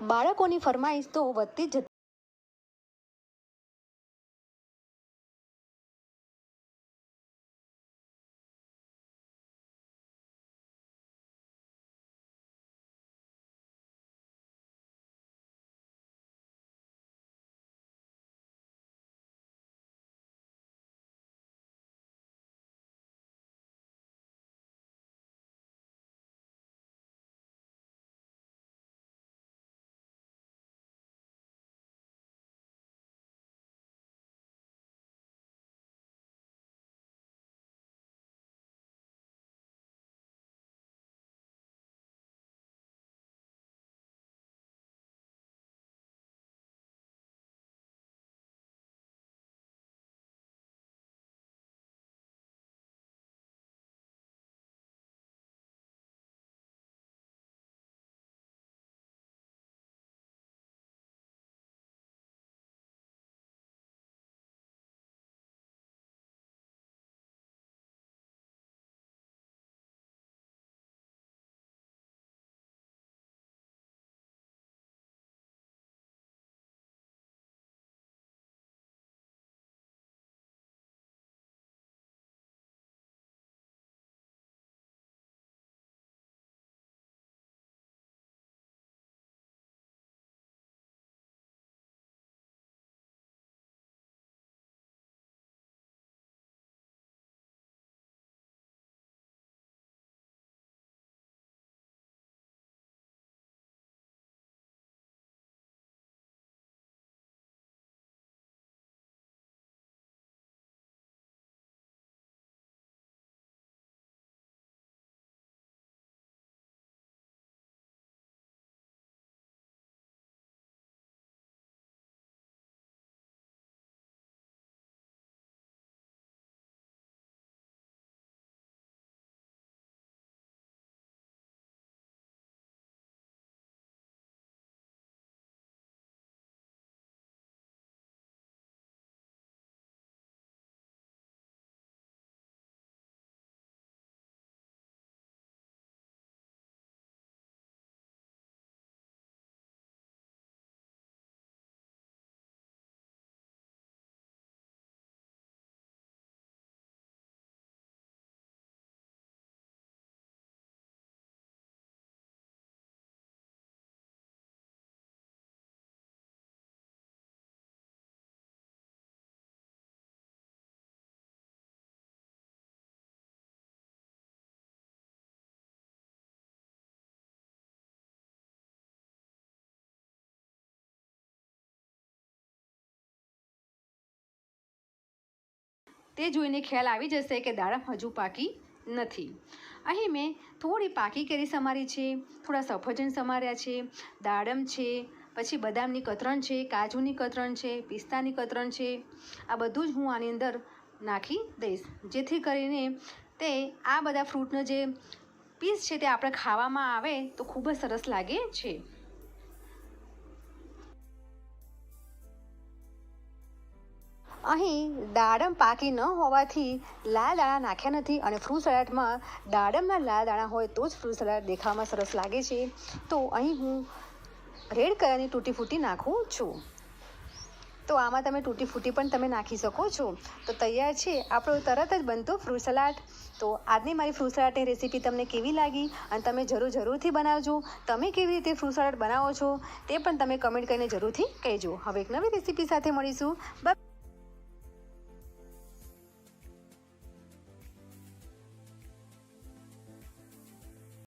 બાળકોની ફરમાઈશ તો વધતી જ તે જોઈને ખ્યાલ આવી જશે કે દાડમ હજુ પાકી નથી. અહીં મેં થોડી પાકી કેરી સમારી છે, થોડા સફરજન સમાર્યા છે, દાડમ છે, પછી બદામની કતરણ છે, કાજુની કતરણ છે, પિસ્તાની કતરણ છે. આ બધું જ હું આની અંદર નાખી દઈશ. જેથી કરીને તે આ બધા ફ્રૂટનો જે પીસ છે તે આપણે ખાવામાં આવે તો ખૂબ જ સરસ લાગે છે. અહીં દાડમ પાકી ન હોવાથી લાલ દાણા નાખ્યા નથી અને ફ્રૂટ સલાડમાં દાડમના લાલ દાણા હોય તો જ ફ્રૂટ સલાડ દેખાવામાં સરસ લાગે છે. તો અહીં હું રેડ કલરની તૂટી ફૂટી નાખું છું. તો આમાં તમે તૂટી ફૂટી પણ તમે નાખી શકો છો. તો તૈયાર છે. આપણો તરત જ બનતો ફ્રૂટ સલાડ તો આજની મારી ફ્રૂટ સલાડની રેસીપી તમને કેવી લાગી? અને તમે જરૂર જરૂરથી બનાવજો. તમે કેવી રીતે ફ્રૂટ સલાડ બનાવો છો? તે પણ તમે કમેન્ટ કરીને જરૂરથી કહેજો. હવે એક નવી રેસીપી સાથે મળીશું. બાય